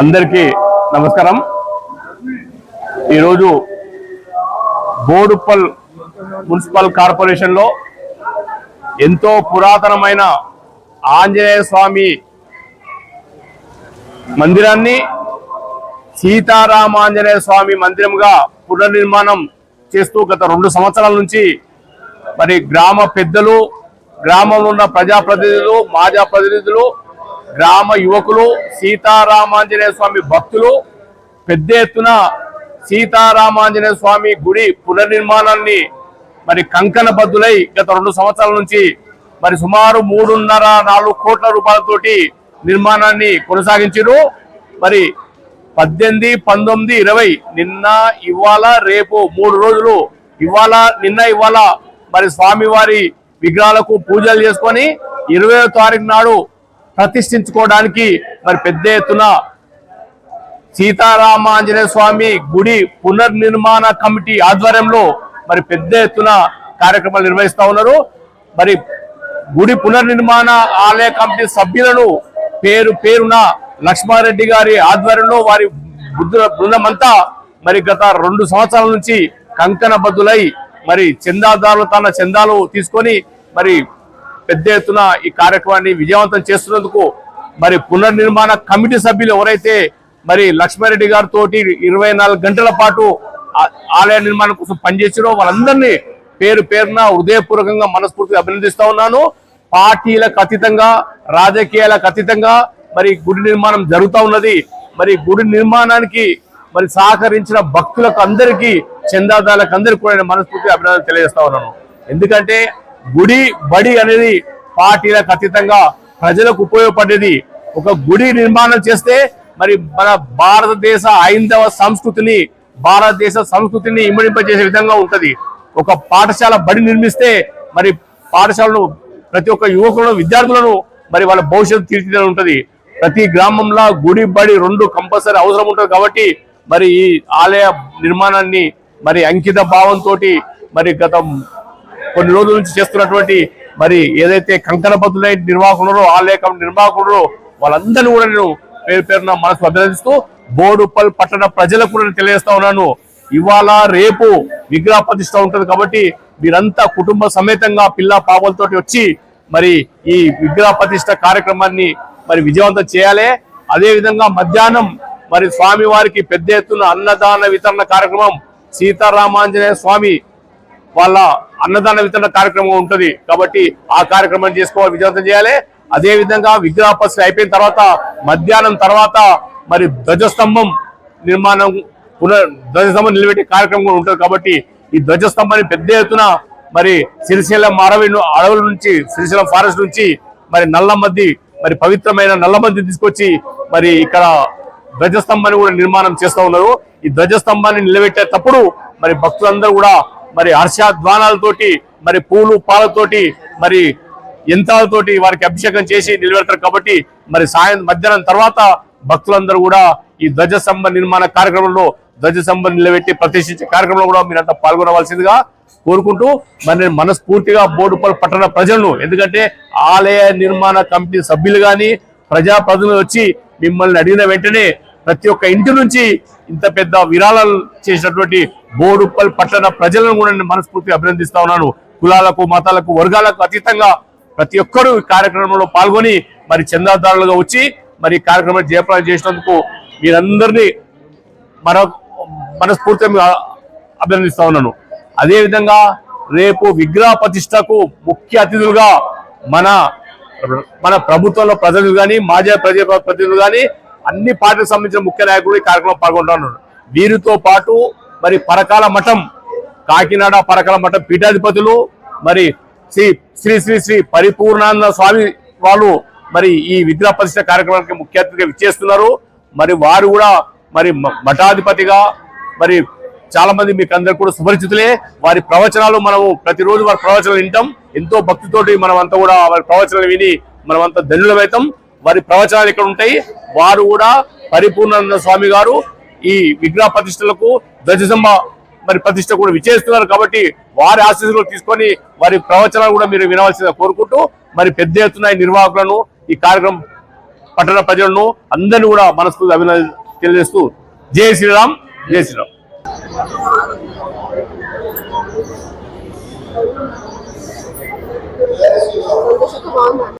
అందరికీ నమస్కారం. ఈరోజు బోడుప్పల్ మున్సిపల్ కార్పొరేషన్లో ఎంతో పురాతనమైన ఆంజనేయ స్వామి మందిరాన్ని సీతారామాంజనేయ స్వామి మందిరంగా పునర్నిర్మాణం చేస్తూ గత రెండు సంవత్సరాల నుంచి మరి గ్రామ పెద్దలు గ్రామంలో ఉన్న ప్రజాప్రతినిధులు మాజా ప్రతినిధులు గ్రామ యువకులు సీతారామాంజనేయ స్వామి భక్తులు పెద్ద ఎత్తున సీతారామాంజనేయ స్వామి గుడి పునర్నిర్మాణాన్ని మరి కంకణ బద్దులై గత రెండు సంవత్సరాల నుంచి మరి సుమారు మూడున్నర నాలుగు కోట్ల రూపాయలతోటి నిర్మాణాన్ని కొనసాగించారు మరి పద్దెనిమిది పంతొమ్మిది ఇరవై నిన్న ఇవాళ రేపు మూడు రోజులు ఇవాళ నిన్న ఇవాళ మరి స్వామివారి విగ్రహాలకు పూజలు చేసుకొని ఇరవై తారీఖు నాడు ప్రతిష్ఠించుకోవడానికి మరి పెద్ద ఎత్తున సీతారామాంజనేయ స్వామి గుడి పునర్నిర్మాణ కమిటీ ఆధ్వర్యంలో మరి పెద్ద ఎత్తున కార్యక్రమాలు నిర్వహిస్తూ ఉన్నారు. మరి గుడి పునర్నిర్మాణ ఆలయ కమిటీ సభ్యులను పేరు పేరున లక్ష్మారెడ్డి గారి ఆధ్వర్యంలో వారి బృందమంతా మరి గత రెండు సంవత్సరాల నుంచి కంకణ మరి చందాదారులు తన చందాలు తీసుకొని మరి పెద్ద ఎత్తున ఈ కార్యక్రమాన్ని విజయవంతం చేస్తున్నందుకు మరి పునర్నిర్మాణ కమిటీ సభ్యులు ఎవరైతే మరి లక్ష్మారెడ్డి గారితో ఇరవై నాలుగు గంటల పాటు ఆలయ నిర్మాణం కోసం పనిచేసారో వాళ్ళందరినీ పేరు పేరున హృదయపూర్వకంగా మనస్ఫూర్తిగా అభినందిస్తా ఉన్నాను. పార్టీలకు అతీతంగా రాజకీయాలకు అతీతంగా మరి గుడి నిర్మాణం జరుగుతూ ఉన్నది. మరి గుడి నిర్మాణానికి మరి సహకరించిన భక్తులకు అందరికీ చందాదారులకు అందరికీ కూడా మనస్ఫూర్తిగా అభినందన తెలియజేస్తా ఉన్నాను. ఎందుకంటే గుడి బడి అనేది పార్టీలకు అతీతంగా ప్రజలకు ఉపయోగపడేది. ఒక గుడి నిర్మాణం చేస్తే మరి మన భారతదేశ ఐందవ సంస్కృతిని భారతదేశ సంస్కృతిని ఇమ్మడింపజేసే విధంగా ఉంటుంది. ఒక పాఠశాల బడి నిర్మిస్తే మరి పాఠశాలను ప్రతి ఒక్క యువకులను విద్యార్థులను మరి వాళ్ళ భవిష్యత్తు తీర్చిదిద్దాలి ఉంటుంది. ప్రతి గ్రామంలో గుడి బడి రెండు కంపల్సరీ అవసరం ఉంటుంది కాబట్టి మరి ఈ ఆలయ నిర్మాణాన్ని మరి అంకిత భావంతో మరి గత కొన్ని రోజుల నుంచి చేస్తున్నటువంటి మరి ఏదైతే కంకణ బద్దులై నిర్వాహకులు ఆలయ కమిటీ నిర్వాహకులు వాళ్ళందరినీ కూడా నేను పేరు పేరున మనసు అభినందిస్తూ బోడుపల్ పట్టణ ప్రజలకు కూడా తెలియజేస్తా ఉన్నాను. ఇవాళ రేపు విగ్రహ ప్రతిష్ట ఉంటుంది కాబట్టి మీరంతా కుటుంబ సమేతంగా పిల్ల పాపలతోటి వచ్చి మరి ఈ విగ్రహ ప్రతిష్ట కార్యక్రమాన్ని మరి విజయవంతం చేయాలి. అదేవిధంగా మధ్యాహ్నం మరి స్వామి వారికి పెద్ద ఎత్తున అన్నదాన వితరణ కార్యక్రమం సీతారామాంజనేయ స్వామి వాళ్ళ అన్నదాన వితరణ కార్యక్రమం ఉంటుంది. కాబట్టి ఆ కార్యక్రమం చేసుకోవాలి విజయవంతం చేయాలి. అదే విధంగా విగ్రహ అయిపోయిన తర్వాత మధ్యాహ్నం తర్వాత మరి ధ్వజస్తంభం నిర్మాణం పునర్ ధ్వజస్తంభం నిలబెట్టే కార్యక్రమం కూడా ఉంటుంది. కాబట్టి ఈ ధ్వజస్తంభాన్ని పెద్ద ఎత్తున మరి సిరిశైలం అడవి అడవుల నుంచి శ్రీశైలం ఫారెస్ట్ నుంచి మరి నల్లమద్ది మరి పవిత్రమైన నల్లమద్ది తీసుకొచ్చి మరి ఇక్కడ ధ్వజస్తంభాన్ని కూడా నిర్మాణం చేస్తూ ఉన్నారు. ఈ ధ్వజస్తంభాన్ని నిలబెట్టేటప్పుడు మరి భక్తులందరూ కూడా మరి హర్షాధ్వానాలతోటి మరి పూలు పాలతోటి మరి యంత్రాలతోటి వారికి అభిషేకం చేసి నిలబెడతారు కాబట్టి మరి సాయం మధ్యాహ్నం తర్వాత భక్తులందరూ కూడా ఈ ధ్వజస్తంభ నిర్మాణ కార్యక్రమంలో ధ్వజస్తంభం నిలబెట్టి ప్రతిష్ఠించే కార్యక్రమంలో కూడా మీరంతా పాల్గొనవలసిందిగా కోరుకుంటూ మరి మనస్ఫూర్తిగా బోడుపల్ పట్టణ ప్రజలను ఎందుకంటే ఆలయ నిర్మాణ కమిటీ సభ్యులు కానీ ప్రజాప్రతినిధులు వచ్చి మిమ్మల్ని అడిగిన వెంటనే ప్రతి ఒక్క ఇంటి నుంచి ఇంత పెద్ద విరాళాలు చేసినటువంటి బోడుప్పల్ పట్టణ ప్రజలను కూడా నేను మనస్ఫూర్తిగా అభినందిస్తా ఉన్నాను. కులాలకు మతాలకు వర్గాలకు అతీతంగా ప్రతి ఒక్కరూ ఈ కార్యక్రమంలో పాల్గొని మరి చందాదారులుగా వచ్చి మరి ఈ కార్యక్రమం జయప్రదం చేసినందుకు మీరందరినీ మన మనస్ఫూర్తిగా అభినందిస్తా ఉన్నాను. అదేవిధంగా రేపు విగ్రహ ప్రతిష్టకు ముఖ్య అతిథులుగా మన మన ప్రభుత్వంలో ప్రజలు కానీ మాజీ ప్రజా ప్రతినిధులు కానీ అన్ని పార్టీలకు సంబంధించిన ముఖ్య నాయకులు ఈ కార్యక్రమంలో పాల్గొంటున్నారు వీరితో పాటు మరి పరకాల మఠం కాకినాడ పరకాల మఠం పీఠాధిపతులు మరి శ్రీ శ్రీ శ్రీ శ్రీ పరిపూర్ణానంద స్వామి వాళ్ళు మరి ఈ విగ్రహ ప్రతిష్ట కార్యక్రమానికి ముఖ్య అతిథిగా విచ్చేస్తున్నారు. మరి వారు కూడా మరి మఠాధిపతిగా మరి చాలా మంది మీకు అందరు కూడా సుపరిచితులే. వారి ప్రవచనాలు మనము ప్రతిరోజు వారి ప్రవచనాలు వింటాం. ఎంతో భక్తితోటి మనం అంతా కూడా వారి ప్రవచనాలు విని మనం అంతా ధన్యులమవుతాం వారి ప్రవచనాలు ఇక్కడ ఉంటాయి. వారు కూడా పరిపూర్ణానంద స్వామి గారు ఈ విగ్రహ ప్రతిష్టలకు ధ్వజజమ్మ మరి ప్రతిష్ట కూడా విచేస్తున్నారు కాబట్టి వారి ఆశీస్సులు తీసుకొని వారి ప్రవచనాలు కూడా మీరు వినవలసిందిగా కోరుకుంటూ మరి పెద్ద ఎత్తున నిర్వాహకులను ఈ కార్యక్రమం పట్టణ ప్రజలను అందరినీ కూడా మనస్ఫూర్తి అభినందన తెలియజేస్తూ జై శ్రీరామ్ జై శ్రీరామ్ you.